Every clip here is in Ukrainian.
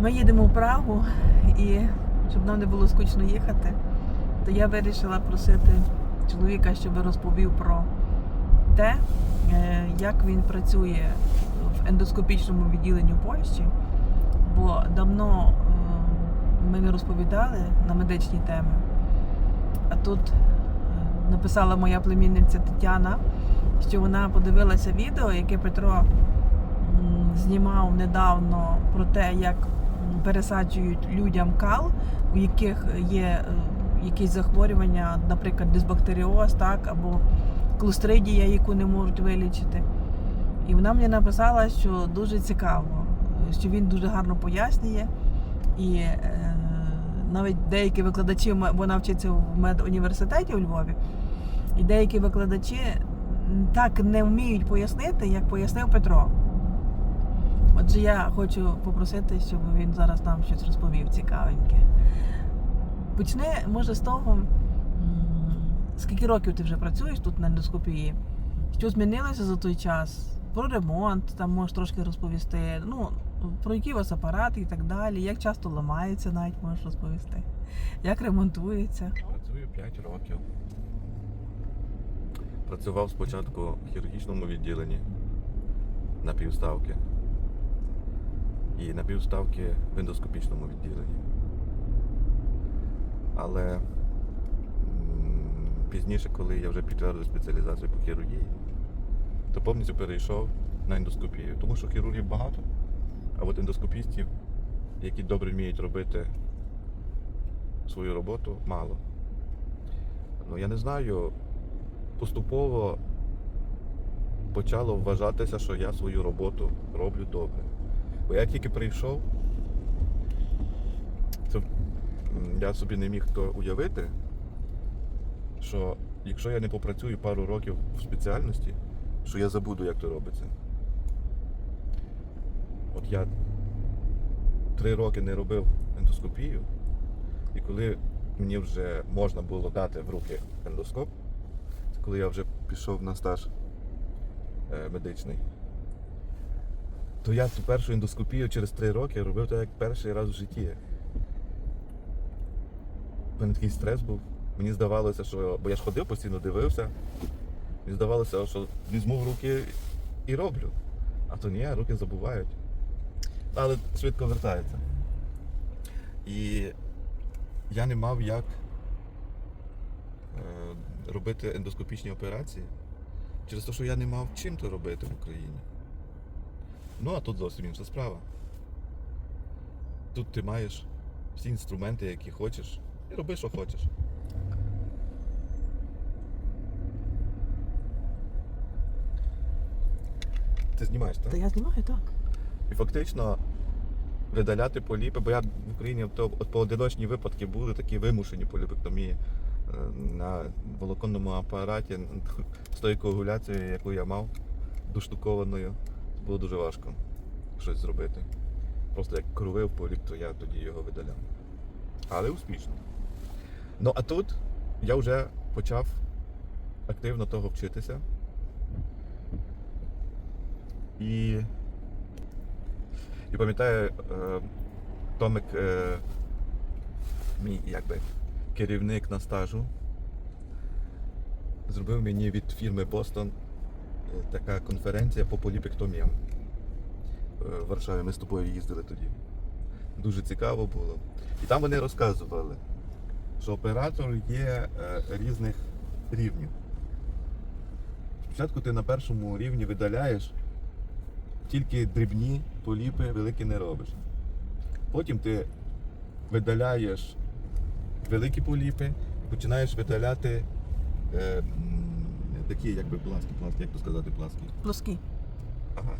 Ми їдемо в Прагу і щоб нам не було скучно їхати, то я вирішила просити чоловіка, щоб розповів про те, е, як він працює в ендоскопічному відділенні в Польщі. Бо давно е, ми не розповідали на медичні теми. А тут е, написала моя племінниця Тетяна, що вона подивилася відео, яке Петро знімав недавно про те, як пересаджують людям кал, у яких є е, якісь захворювання, наприклад, дисбактеріоз, так, або клустридія, яку не можуть вилічити. І вона мені написала, що дуже цікаво, що він дуже гарно пояснює. І е, навіть деякі викладачі, вона вчиться в медуніверситеті у Львові, і деякі викладачі так не вміють пояснити, як пояснив Петро. Отже, я хочу попросити, щоб він зараз нам щось розповів цікавеньке. Почни, може, з того, скільки років ти вже працюєш тут на ендоскопії? Що змінилося за той час? Про ремонт, там можеш трошки розповісти. Ну, про які у вас апарати і так далі, як часто ламається, навіть можеш розповісти. Як ремонтується. Працюю 5 років. Працював спочатку в хірургічному відділенні на півставки. І на півставки в ендоскопічному відділенні. Але пізніше, коли я вже підтвердив спеціалізацію по хірургії, то повністю перейшов на ендоскопію. Тому що хірургів багато, а от ендоскопістів, які добре вміють робити свою роботу, мало. Ну, я не знаю, поступово почало вважатися, що я свою роботу роблю добре. Бо я тільки прийшов, то я собі не міг то уявити, що якщо я не попрацюю пару років в спеціальності, що я забуду, як то робиться. От я три роки не робив ендоскопію, і коли мені вже можна було дати в руки ендоскоп, це коли я вже пішов на стаж е, медичний, то я ту першу ендоскопію через три роки робив так, як перший раз в житті. У мене такий стрес був. Мені здавалося, що. Бо я ж ходив постійно дивився. Мені здавалося, що візьму в руки і роблю. А то ні, руки забувають. Але швидко вертається. І я не мав як е, робити ендоскопічні операції через те, що я не мав чим то робити в Україні. Ну, а тут зовсім інша справа. Тут ти маєш всі інструменти, які хочеш, і роби, що хочеш. Ти знімаєш, так? Та я знімаю так. І фактично видаляти поліпи, бо я в Україні то от поодиночні випадки були такі вимушені поліпектомії е, на волоконному апараті з тою коагуляцією, яку я мав, доштукованою. Було дуже важко щось зробити. Просто як кровив поліп, то я тоді його видаляв. Але успішно. Ну а тут я вже почав активно того вчитися. І і пам'ятаю, е, Томик, е, мій якби керівник на стажу, зробив мені від фірми Бостон така конференція по поліпектоміям. Е, В Варшаві ми з тобою їздили тоді. Дуже цікаво було. І там вони розказували, що оператор є е, різних рівнів. Спочатку ти на першому рівні видаляєш тільки дрібні поліпи, великі не робиш. Потім ти видаляєш великі поліпи починаєш видаляти е, такі, якби пласкі, пласкі, як то сказати, пласкі. Плоскі. Ага.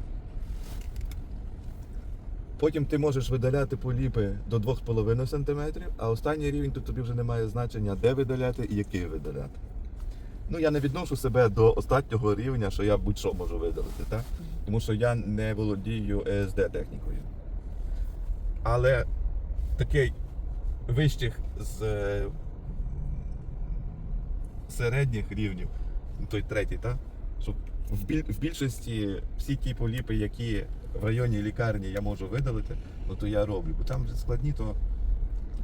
Потім ти можеш видаляти поліпи до 2,5 см, а останній рівень тут тобі вже немає значення, де видаляти і який видаляти. Ну, я не відношу себе до останнього рівня, що я будь-що можу видалити, так? тому що я не володію ESD технікою. Але такий вищих з середніх рівнів, той третій, так? Щоб в, біль, в більшості всі ті поліпи, які в районі лікарні я можу видалити, ну то я роблю. Бо там вже складні, то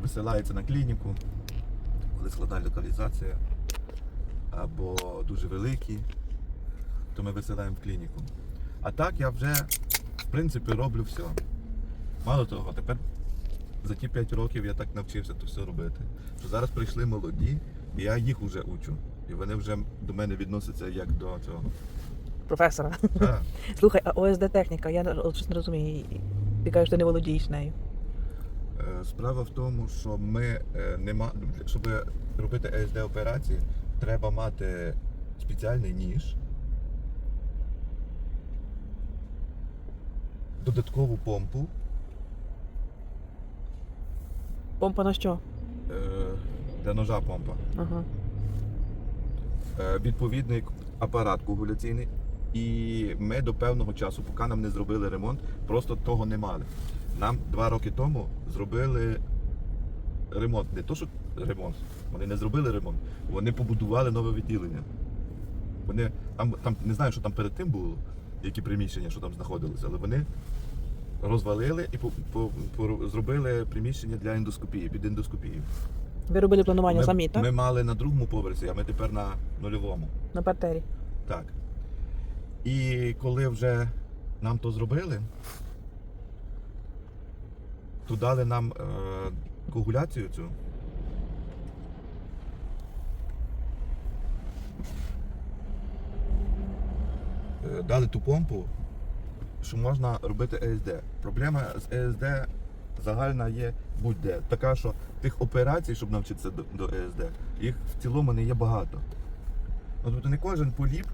висилається на клініку, коли складна локалізація або дуже великі, то ми висилаємо в клініку. А так я вже в принципі роблю все. Мало того, тепер за ті 5 років я так навчився то все робити. Що зараз прийшли молоді, я їх вже учу. І вони вже до мене відносяться як до цього. Професора. Так. Слухай, а ОСД техніка, я щось не розумію. Ти кажеш, ти не володієш нею. Е, Справа в тому, що ми е, не ма... щоб робити ЕСД операції, треба мати спеціальний ніж, додаткову помпу, Помпа на що? е, для ножа помпа, Ага. е, відповідний апарат коагуляційний. І ми до певного часу, поки нам не зробили ремонт, просто того не мали. Нам два роки тому зробили ремонт. Не то, що ремонт, вони не зробили ремонт, вони побудували нове відділення. Вони там, там не знаю, що там перед тим було, які приміщення, що там знаходилися, але вони розвалили і по, по, по- зробили приміщення для ендоскопії, під ендоскопію. Ви робили планування ми, самі, так? ми мали на другому поверсі, а ми тепер на нульовому. На партері. Так. І коли вже нам то зробили, то дали нам е, коагуляцію цю. Е, Дали ту помпу, що можна робити ЕСД. Проблема з ЕСД загальна є будь-де. Така, що тих операцій, щоб навчитися до, до ЕСД, їх в цілому не є багато. Ну, Тобто не кожен поліп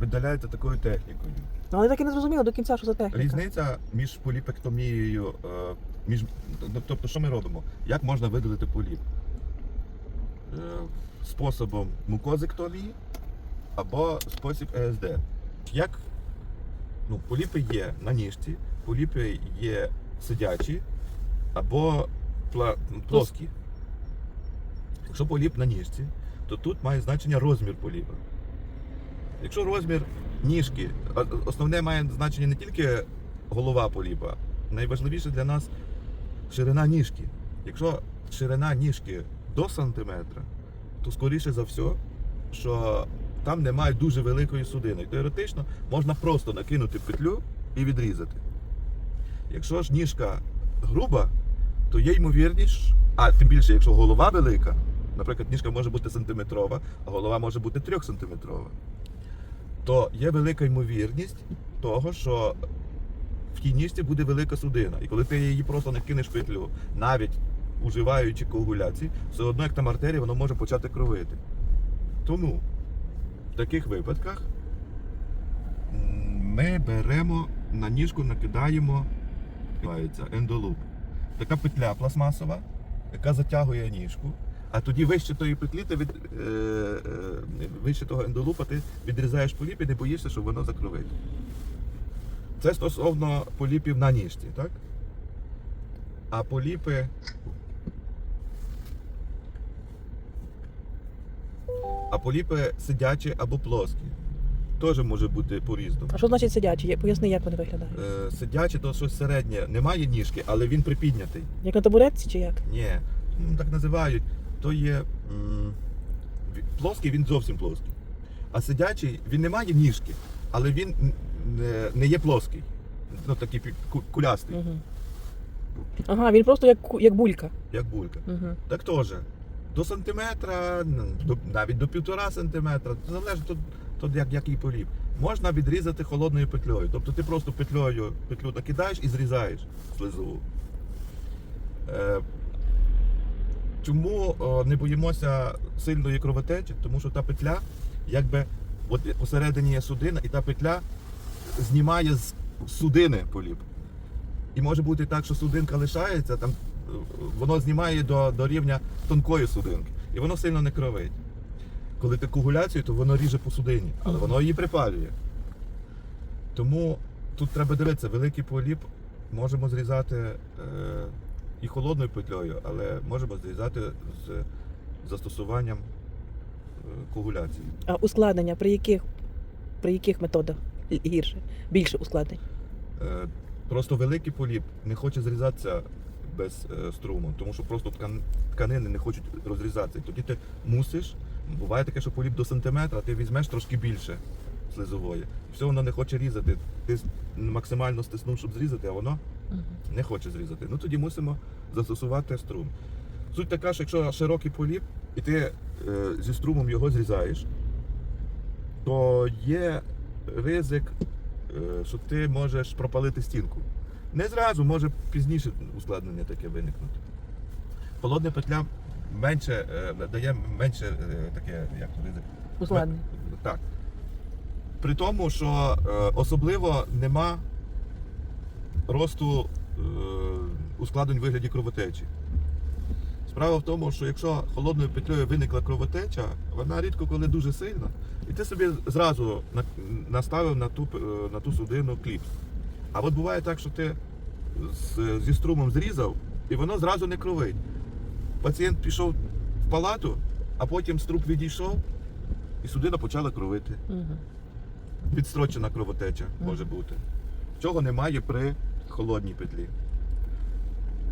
видаляється такою технікою. Ну, але так і не зрозуміло до кінця, що за техніка. Різниця між поліпектомією, е, між, тобто, що ми робимо? Як можна видалити поліп? Е, Способом мукозектомії або спосіб ЕСД. Як ну, поліпи є на ніжці, поліпи є сидячі або плоскі. Якщо поліп на ніжці, то тут має значення розмір поліпа. Якщо розмір ніжки, основне має значення не тільки голова поліпа, найважливіше для нас ширина ніжки. Якщо ширина ніжки до сантиметра, то скоріше за все, що там немає дуже великої судини. Теоретично можна просто накинути петлю і відрізати. Якщо ж ніжка груба, то є ймовірність, а тим більше, якщо голова велика, наприклад, ніжка може бути сантиметрова, а голова може бути трьохсантиметрова, то є велика ймовірність того, що в тій ніжці буде велика судина. І коли ти її просто накинеш петлю, навіть уживаючи коагуляції, все одно як там артерія, воно може почати кровити. Тому в таких випадках ми беремо на ніжку, накидаємо ендолуп. Така петля пластмасова, яка затягує ніжку. А тоді вище тої петлі, ти від, е, е, вище того ендолупа ти відрізаєш поліп і не боїшся, що воно закровить. Це стосовно поліпів на ніжці, так? А поліпи. А поліпи сидячі або плоскі. Теж може бути по-різному. А що значить сидячі? Я- Поясни, як вони виглядають. Е, сидячі то щось середнє. Немає ніжки, але він припіднятий. Як на табуретці чи як? Ні, ну, так називають. То є м, плоский, він зовсім плоский. А сидячий, він не має ніжки, але він не, не є плоский. Ну такий ку- кулястий, Угу. Ага, він просто як, ку- як булька. як булька. Угу. Так теж. До сантиметра, до, навіть до півтора сантиметра, залежить від як, який поліп. Можна відрізати холодною петлею. Тобто ти просто петлею петлю накидаєш і зрізаєш слизову. Е, чому о, не боїмося сильної кровотечі? Тому що та петля, якби от посередині є судина, і та петля знімає з судини поліп. І може бути так, що судинка лишається, там е, воно знімає до, до рівня тонкої судинки. І воно сильно не кровить. Коли ти коагуляцію, то воно ріже по судині, але воно її припалює. Тому тут треба дивитися, великий поліп можемо зрізати е, і холодною петлею, але можемо зрізати з застосуванням е, коагуляції. А ускладнення при яких При яких методах гірше, більше ускладнень? Е, Просто великий поліп не хоче зрізатися без е, струму, тому що просто тканини не хочуть розрізатися. Тоді ти мусиш, буває таке, що поліп до сантиметра, ти візьмеш трошки більше слизової. Все воно не хоче різати. Ти максимально стиснув, щоб зрізати, а воно не хоче зрізати. Ну тоді мусимо застосувати струм. Суть така, що якщо широкий поліп, і ти е, зі струмом його зрізаєш, то є ризик, е, що ти можеш пропалити стінку. Не зразу, може пізніше ускладнення таке виникнути. Холодна петля менше е, дає менше е, таке, як ризик. Ускладнень. Так. При тому, що е, особливо нема росту ускладнень вигляді кровотечі. Справа в тому, що якщо холодною петлею виникла кровотеча, вона рідко коли дуже сильна, і ти собі зразу наставив на ту, на ту судину кліпс. А от буває так, що ти зі струмом зрізав, і воно зразу не кровить. Пацієнт пішов в палату, а потім струп відійшов, і судина почала кровити. Угу. Відстрочена кровотеча може бути. Чого немає при холодній петлі.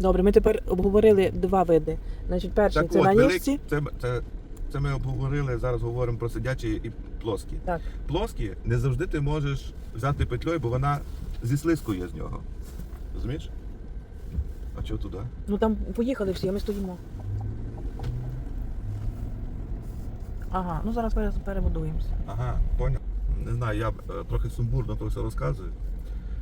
Добре, ми тепер обговорили два види. Значить, перший це на велик- ніжці. це, це, це ми обговорили, зараз говоримо про сидячі і плоскі. Так. Плоскі не завжди ти можеш взяти петлею, бо вона зіслискує з нього. Розумієш? Чого туди? Ну там поїхали всі, а ми стоїмо. Ага, ну зараз перебудуємося. Ага, поняв. Не знаю, я е, трохи сумбурно то все розказую.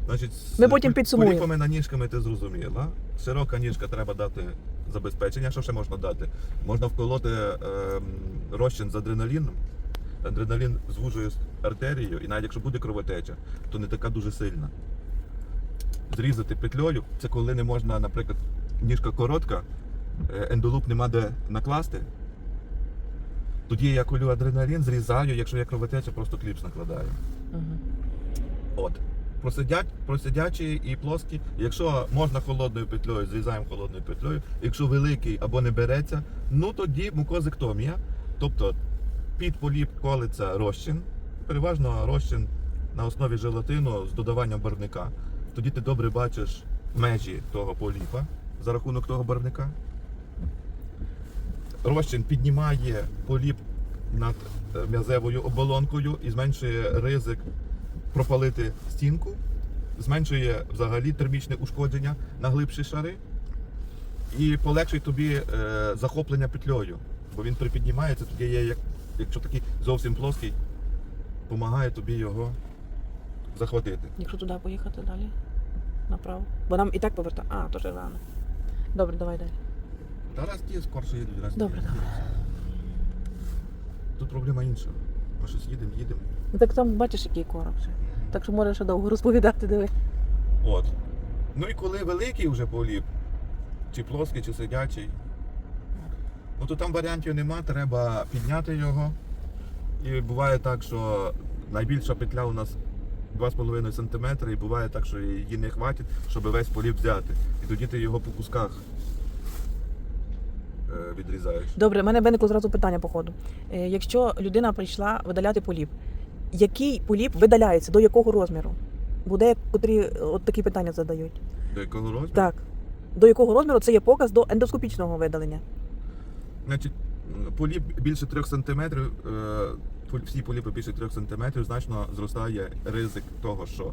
Значить, з Ми потім підсумуємо. поліпами на ніжками ти зрозуміла. Широка ніжка треба дати забезпечення. Що ще можна дати? Можна вколоти е, розчин з адреналіном. Адреналін звужує артерію, і навіть якщо буде кровотеча, то не така дуже сильна. Зрізати петлею, це коли не можна, наприклад, ніжка коротка, е, ендолуп нема де накласти. Тоді я колю адреналін, зрізаю, якщо є кровотеча, просто кліпс накладаю. Угу. От. Просидять, просидячі і плоскі. Якщо можна холодною петлею, зрізаємо холодною петлею. Якщо великий або не береться, ну тоді мукозектомія. Тобто під поліп колиться розчин, переважно розчин на основі желатину з додаванням барвника. Тоді ти добре бачиш межі того поліпа за рахунок того барвника. Розчин піднімає поліп над е, м'язевою оболонкою і зменшує ризик пропалити стінку, зменшує взагалі термічне ушкодження на глибші шари і полегшує тобі е, захоплення петлею. Бо він припіднімається, тоді є, як, якщо такий зовсім плоский, допомагає тобі його захватити. Якщо туди поїхати далі, направо. Бо нам і так повертає. А, то ж рано. Добре, давай далі. Та раз ті скорше їдуть, раз Добре, ті. добре. Тут проблема інша. Ми щось їдемо, їдемо. Ну так там бачиш, який короб вже. Так що можеш ще довго розповідати, диви. От. Ну і коли великий вже поліп, чи плоский, чи сидячий, ну то там варіантів нема, треба підняти його. І буває так, що найбільша петля у нас 2,5 см, і буває так, що її не хватить, щоб весь поліп взяти. І тоді ти його по кусках е, відрізаєш. Добре, в мене виникло зразу питання по ходу. Е, Якщо людина прийшла видаляти поліп, який поліп видаляється, до якого розміру? Буде котрі от такі питання задають. До якого розміру? Так. До якого розміру це є показ до ендоскопічного видалення? Значить, поліп більше 3 см, всі поліпи більше 3 см, значно зростає ризик того, що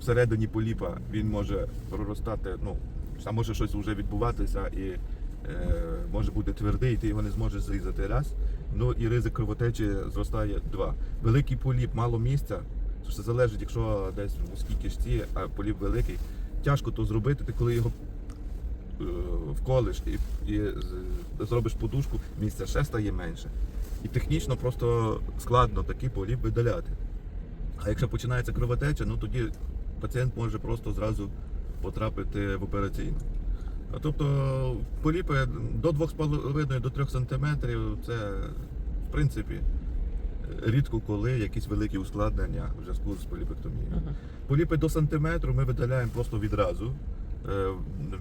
всередині поліпа він може проростати, ну, а може щось вже відбуватися і е, може бути твердий, і ти його не зможеш зрізати раз. Ну і ризик кровотечі зростає два. Великий поліп, мало місця. Це залежить, якщо десь в вузькій кишці, а поліп великий, тяжко то зробити, ти коли його е, вколиш і, і зробиш подушку, місця ще стає менше. І технічно просто складно такий поліп видаляти. А якщо починається кровотеча, ну тоді пацієнт може просто зразу потрапити в операційну. А тобто поліпи до 2,5 до 3 см це в принципі рідко коли якісь великі ускладнення в зв'язку з поліпектомією. Поліпи до сантиметру ми видаляємо просто відразу е,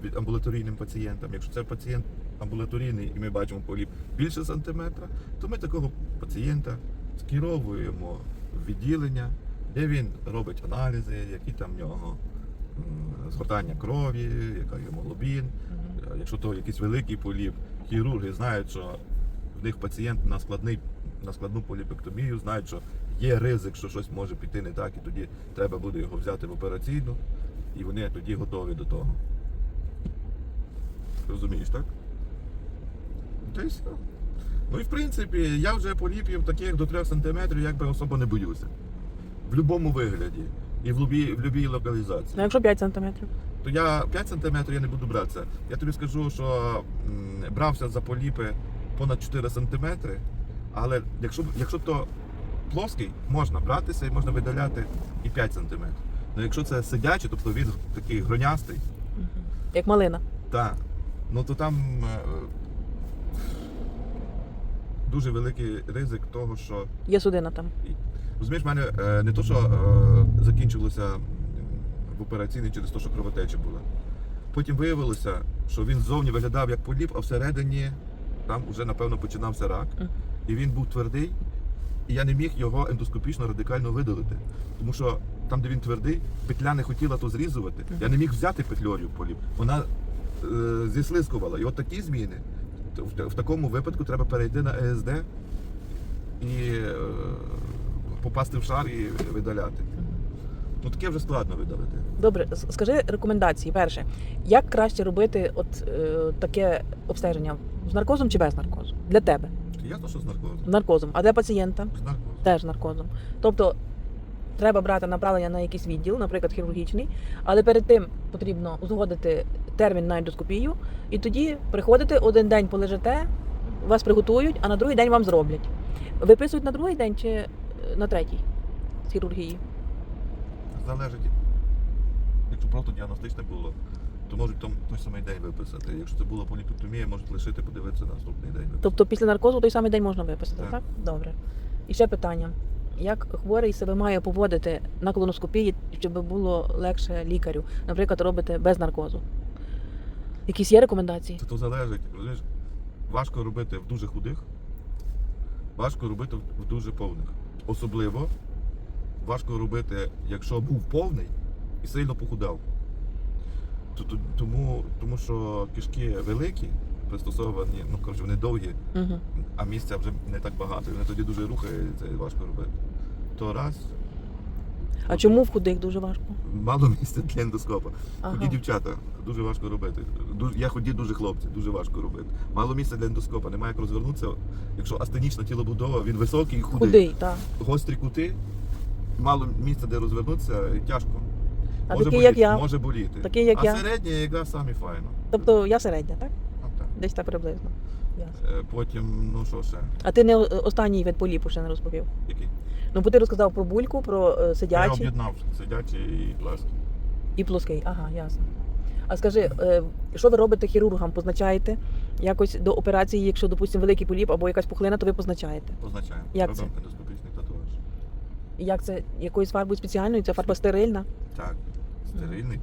від амбулаторійним пацієнтам. Якщо це пацієнт амбулаторійний і ми бачимо поліп більше сантиметра, то ми такого пацієнта скеровуємо відділення, де він робить аналізи, які там в нього згортання крові, яка гемоглобін. Е, Якщо то якийсь великий поліп, хірурги знають, що в них пацієнт на складний на складну поліпектомію, знають, що є ризик, що щось може піти не так, і тоді треба буде його взяти в операційну, і вони тоді готові до того. Розумієш, так? Та й все. Ну і в принципі, я вже поліпів таких до 3 см якби особо не боюся. В будь-якому вигляді. І в любій локалізації Ну, якщо 5 сантиметрів. то я 5 см я не буду братися. Я тобі скажу, що м, брався за поліпи понад 4 см, але якщо, якщо то плоский, можна братися і можна видаляти і 5 см. Ну якщо це сидячий, тобто він такий гронястий, Як малина. так, ну то там е, дуже великий ризик того, що Є судина там. Розумієш, в мене е, не то, що е, закінчилося в операційній через те, що кровотеча була. Потім виявилося, що він ззовні виглядав як поліп, а всередині там вже напевно починався рак. І він був твердий, і я не міг його ендоскопічно радикально видалити. Тому що там, де він твердий, петля не хотіла то зрізувати. Я не міг взяти петлею поліп. Вона е, зіслискувала. І от такі зміни. В, в такому випадку треба перейти на ЕСД і е, попасти в шар і видаляти. Ну таке вже складно видалити. Добре, скажи рекомендації. Перше, як краще робити от е, таке обстеження з наркозом чи без наркозу? Для тебе Ясно, що з наркозом. наркозом, а для пацієнта З наркозом. теж наркозом. Тобто треба брати направлення на якийсь відділ, наприклад, хірургічний, але перед тим потрібно узгодити термін на ендоскопію, і тоді приходите один день полежите, вас приготують, а на другий день вам зроблять. Виписують на другий день чи е, на третій з хірургії? Залежить. Якщо просто діагностичне було, то можуть там той самий день виписати. Якщо це була поліпектомія, можуть лишити, подивитися на наступний день. Тобто після наркозу той самий день можна виписати, так? Так. Добре. І ще питання. Як хворий себе має поводити на колоноскопії, щоб було легше лікарю? Наприклад, робити без наркозу. Якісь є рекомендації? Це то залежить. Розумієш, важко робити в дуже худих, важко робити в- дуже повних. Особливо важко робити, якщо був повний і сильно похудав. То- то- Тому, тому що кишки великі, пристосовані, ну коротше, вони довгі, Угу. а місця вже не так багато. і Вони тоді дуже рухаються і важко робити. То раз. А чому в худих дуже важко? Мало місця для ендоскопа. Ага. Ході дівчата, дуже важко робити. Ду- Я ході дуже хлопці, дуже важко робити. Мало місця для ендоскопа, немає як розвернутися. Якщо астенічна тілобудова, він високий і худий. Худий, так. Гострі кути, мало місця, де розвернутися, і тяжко. А може такий, боліти, як я? Може боліти. Такий, як а я? середня якраз самі файно. Тобто я середня, так? Десь так приблизно. Ясно. Е, Потім, ну що ще? А ти не останній вид поліпу ще не розповів. Який? Ну, бо ти розказав про бульку, про е, Я об'єднав сидячий і пластик. і плоский. Ага, ясно. А скажи, е, що ви робите хірургам? Позначаєте якось до операції, якщо, допустимо, великий поліп або якась пухлина, то ви позначаєте. Позначаємо. Як Робимо ендоскопічний татуаж. І Як це якоюсь фарбою спеціальною? Це фарба стерильна, Так. Стерильний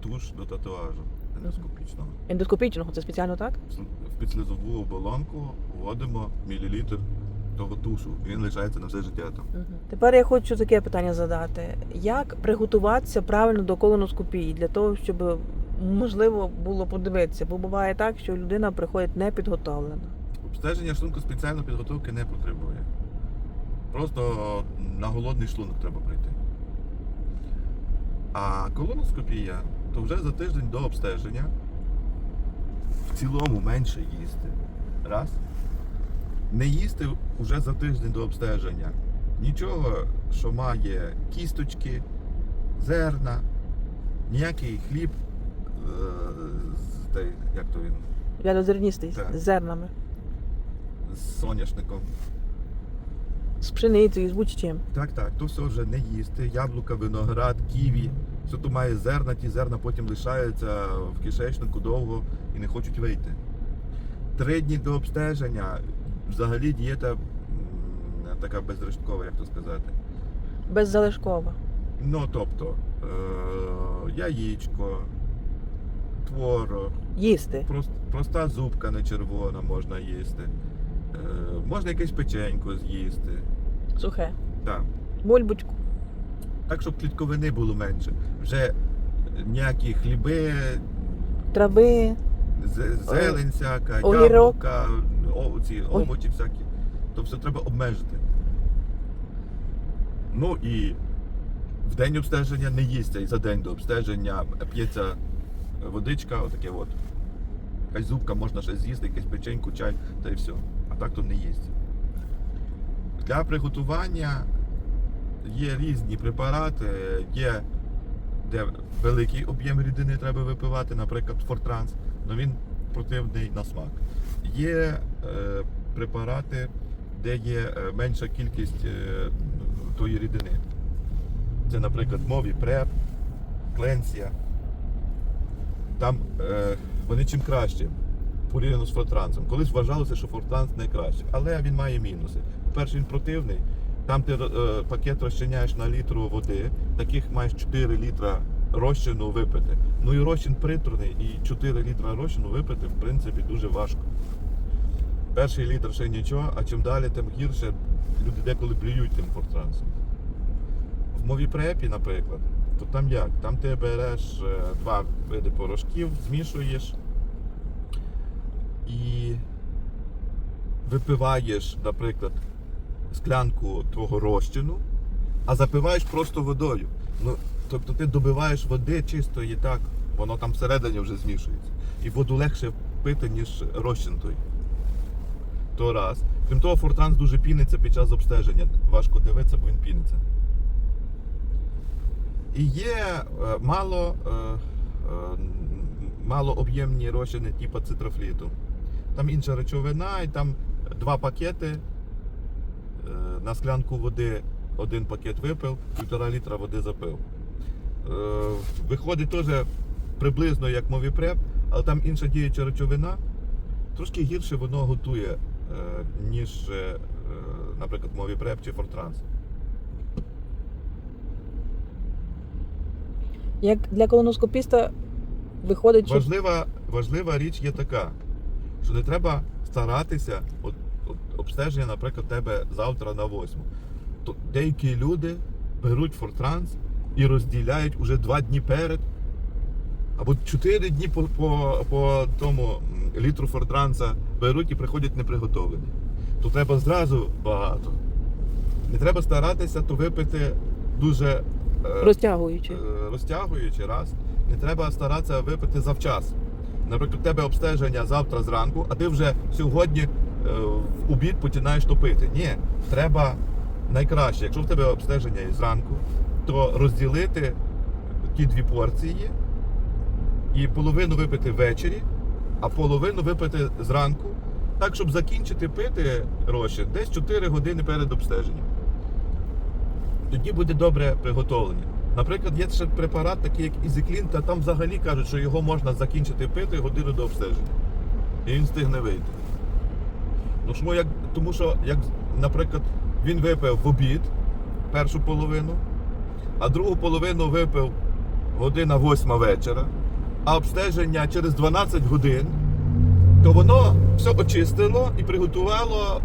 туш до татуажу ендоскопічного. ендоскопічного, це спеціально так? в підслизову оболонку вводимо мілілітр того тушу. Він лишається на все життя там. Тепер я хочу таке питання задати: як приготуватися правильно до колоноскопії для того, щоб можливо було подивитися? Бо буває так, що людина приходить непідготовлена. Обстеження шлунку спеціальної підготовки не потребує. Просто на голодний шлунок треба прийти. А колоноскопія, то вже за тиждень до обстеження в цілому менше їсти. Раз. Не їсти вже за тиждень до обстеження. Нічого, що має кісточки, зерна, ніякий хліб, е, як то він, Рядозерністий Так. з зернами, з соняшником. з пшеницею, з будь-чим. Так, так, то все вже не їсти. Яблука, виноград, ківі. Все то має зерна, ті зерна потім лишаються в кишечнику довго і не хочуть вийти. Три дні до обстеження взагалі дієта така безрешткова, як то сказати. Беззалишкова. Ну, тобто, е- яєчко, творог, Їсти. прост- проста зубка не червона можна їсти. Е- можна якесь печенько з'їсти. Сухе. Так. Бульбочку. Так, щоб клітковини було менше. Вже ніякі хліби, Трави. зелень всяка, Огірок. яблука, о, овочі всякі. То все треба обмежити. Ну і в день обстеження не їсться, і за день до обстеження п'ється водичка, отаке от. Якась зубка, можна щось з'їсти, якусь печеньку, чай, та й все. А так то не їсть. Для приготування є різні препарати, є де великий об'єм рідини треба випивати, наприклад, Фортранс, але він противний на смак. Є е, препарати, де є е, менша кількість е, тої рідини. Це, наприклад, мові преп, кленсія. Там е, вони чим краще порівняно з фортрансом. Колись вважалося, що фортранс найкраще, але він має мінуси. По-перше, він противний. Там ти е, пакет розчиняєш на літру води, таких маєш 4 літра розчину випити. Ну і розчин приторний, і 4 літра розчину випити, в принципі, дуже важко. Перший літр ще нічого, а чим далі, тим гірше. Люди деколи блюють тим фортрансом. В мові препі, наприклад, то там як? Там ти береш е, два види порошків, змішуєш і випиваєш, наприклад, склянку твого розчину, а запиваєш просто водою. Ну, тобто ти добиваєш води чистої так, воно там всередині вже змішується. І воду легше пити, ніж розчин той. То раз. Крім того, фортранс дуже піниться під час обстеження. Важко дивитися, бо він піниться. І є е, мало, е, е, малооб'ємні розчини типу цитрофліту. Там інша речовина, і там два пакети на склянку води один пакет випив, півтора літра води запив. Е, Виходить теж приблизно як мовіпреп, але там інша діюча речовина. Трошки гірше воно готує, е, ніж, е, наприклад, мовіпреп чи фортранс. Як для колоноскопіста виходить, Важлива, важлива річ є така, що не треба старатися, от обстеження, наприклад, тебе завтра на восьму. То деякі люди беруть фортранс і розділяють уже два дні перед, або чотири дні по, по, по тому літру фортранса беруть і приходять неприготовлені. То треба зразу багато. Не треба старатися то випити дуже е, розтягуючи. Е, розтягуючи раз, не треба старатися випити завчас. Наприклад, у тебе обстеження завтра зранку, а ти вже сьогодні в обід починаєш топити. Ні, треба найкраще, якщо в тебе обстеження і зранку, то розділити ті дві порції і половину випити ввечері, а половину випити зранку, так, щоб закінчити пити розчин десь 4 години перед обстеженням тоді буде добре приготовлення. Наприклад, є ще препарат, такий як Ізіклін, та там взагалі кажуть, що його можна закінчити пити годину до обстеження. І він встигне вийти. Ну, чому як, тому що, як, наприклад, він випив в обід першу половину, а другу половину випив година восьма вечора, а обстеження через 12 годин, то воно все очистило і приготувало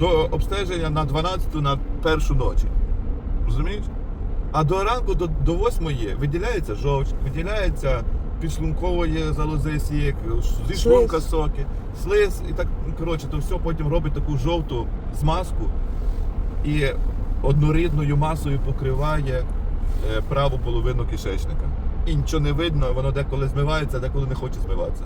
до обстеження на 12 на першу ночі. Розумієш? А до ранку, до, 8 виділяється жовч, виділяється підшлункової залози сік, зі шлунка соки, слиз і так, коротше, то все потім робить таку жовту змазку і однорідною масою покриває е, праву половину кишечника. І нічого не видно, воно деколи змивається, деколи не хоче змиватися.